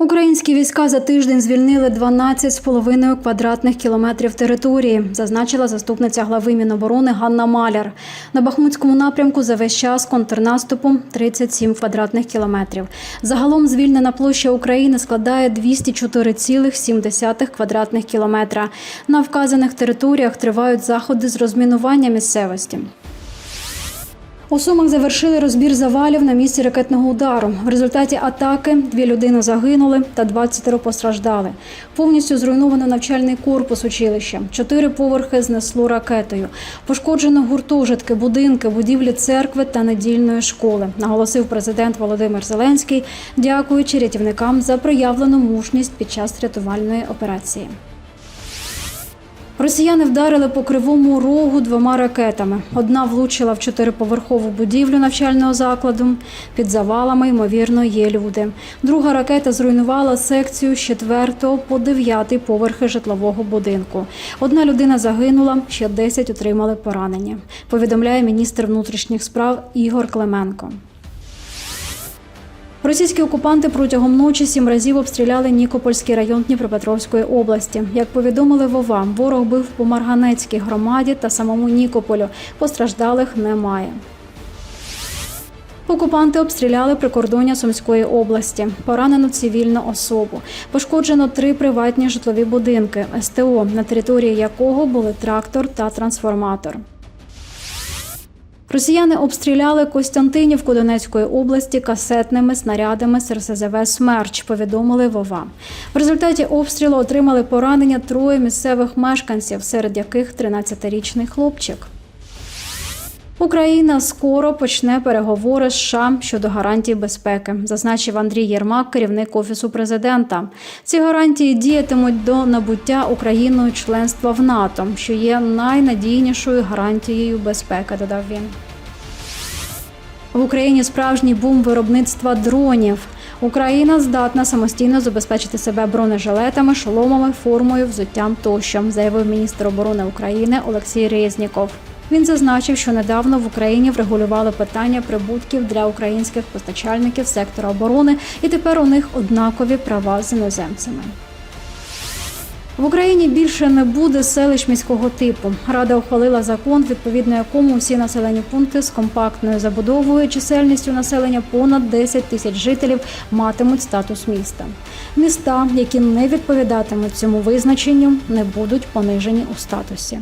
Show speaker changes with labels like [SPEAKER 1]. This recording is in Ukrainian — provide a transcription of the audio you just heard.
[SPEAKER 1] Українські війська за тиждень звільнили 12,5 квадратних кілометрів території, зазначила заступниця глави Міноборони Ганна Маляр. На Бахмутському напрямку за весь час контрнаступу 37 квадратних кілометрів. Загалом звільнена площа України складає 204,7 квадратних кілометра. На вказаних територіях тривають заходи з розмінування місцевості. У Сумах завершили розбір завалів на місці ракетного удару. В результаті атаки дві людини загинули та 20 постраждали. Повністю зруйновано навчальний корпус училища. Чотири поверхи знесло ракетою. Пошкоджено гуртожитки, будинки, будівлі церкви та недільної школи. Наголосив президент Володимир Зеленський, дякуючи рятівникам за проявлену мужність під час рятувальної операції. Росіяни вдарили по кривому рогу двома ракетами. Одна влучила в чотириповерхову будівлю навчального закладу. Під завалами, ймовірно, є люди. Друга ракета зруйнувала секцію з 4 по 9 поверхи житлового будинку. Одна людина загинула, ще 10 отримали поранення. Повідомляє міністр внутрішніх справ Ігор Клименко. Російські окупанти протягом ночі сім разів обстріляли Нікопольський район Дніпропетровської області. Як повідомили Вова, ворог бив по Марганецькій громаді та самому Нікополю. Постраждалих немає. Окупанти обстріляли прикордоння Сумської області. Поранено цивільну особу. Пошкоджено три приватні житлові будинки СТО, на території якого були трактор та трансформатор. Росіяни обстріляли Костянтинівку Донецької області касетними снарядами з РСЗВ Смерч. Повідомили Вова. В результаті обстрілу отримали поранення троє місцевих мешканців, серед яких 13-річний хлопчик. Україна скоро почне переговори з США щодо гарантій безпеки, зазначив Андрій Єрмак, керівник офісу президента. Ці гарантії діятимуть до набуття Україною членства в НАТО, що є найнадійнішою гарантією безпеки. Додав він. В Україні справжній бум виробництва дронів. Україна здатна самостійно забезпечити себе бронежилетами, шоломами, формою, взуттям тощо, заявив міністр оборони України Олексій Резніков. Він зазначив, що недавно в Україні врегулювали питання прибутків для українських постачальників сектора оборони, і тепер у них однакові права з іноземцями. В Україні більше не буде селищ міського типу. Рада ухвалила закон, відповідно якому всі населені пункти з компактною забудовою чисельністю населення понад 10 тисяч жителів матимуть статус міста. Міста, які не відповідатимуть цьому визначенню, не будуть понижені у статусі.